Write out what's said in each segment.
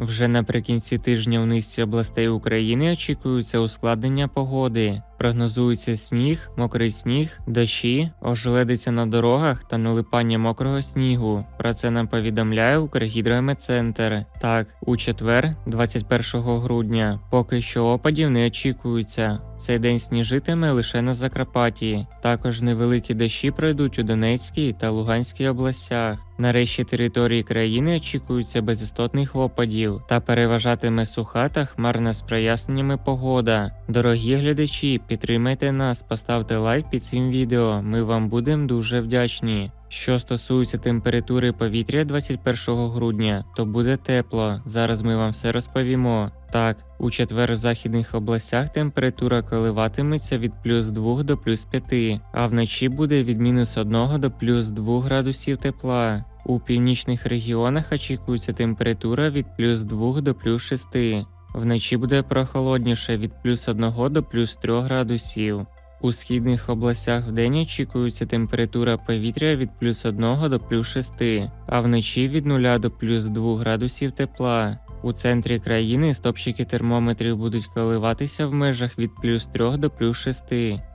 Вже наприкінці тижня в низці областей України очікується ускладнення погоди. Прогнозується сніг, мокрий сніг, дощі, ожеледиця на дорогах та налипання мокрого снігу. Про це нам повідомляє Укргідрометцентр. Так, у четвер, 21 грудня, поки що опадів не очікується. Цей день сніжитиме лише на Закарпатті. Також невеликі дощі пройдуть у Донецькій та Луганській областях. На решті території країни очікується без істотних опадів та переважатиме суха та хмарна з проясненнями погода. Дорогі глядачі, підтримайте нас, поставте лайк під цим відео. Ми вам будемо дуже вдячні. Що стосується температури повітря 21 грудня, то буде тепло. Зараз ми вам все розповімо. Так, у четвер в західних областях температура коливатиметься від плюс 2 до плюс 5, а вночі буде від мінус 1 до плюс 2 градусів тепла. У північних регіонах очікується температура від плюс 2 до плюс 6. Вночі буде прохолодніше від плюс 1 до плюс 3 градусів. У східних областях вдень очікується температура повітря від плюс 1 до плюс 6, а вночі від 0 до плюс 2 градусів тепла. У центрі країни стопчики термометрів будуть коливатися в межах від плюс 3 до плюс 6,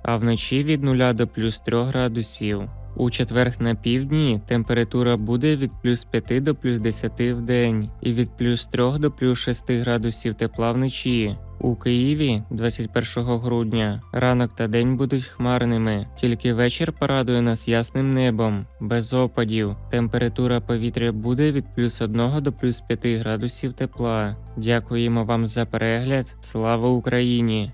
а вночі від 0 до плюс 3 градусів. У четверг на півдні температура буде від плюс 5 до плюс 10 в день і від плюс 3 до плюс 6 градусів тепла вночі. У Києві 21 грудня ранок та день будуть хмарними, тільки вечір порадує нас ясним небом, без опадів. Температура повітря буде від плюс 1 до плюс 5 градусів тепла. Дякуємо вам за перегляд. Слава Україні!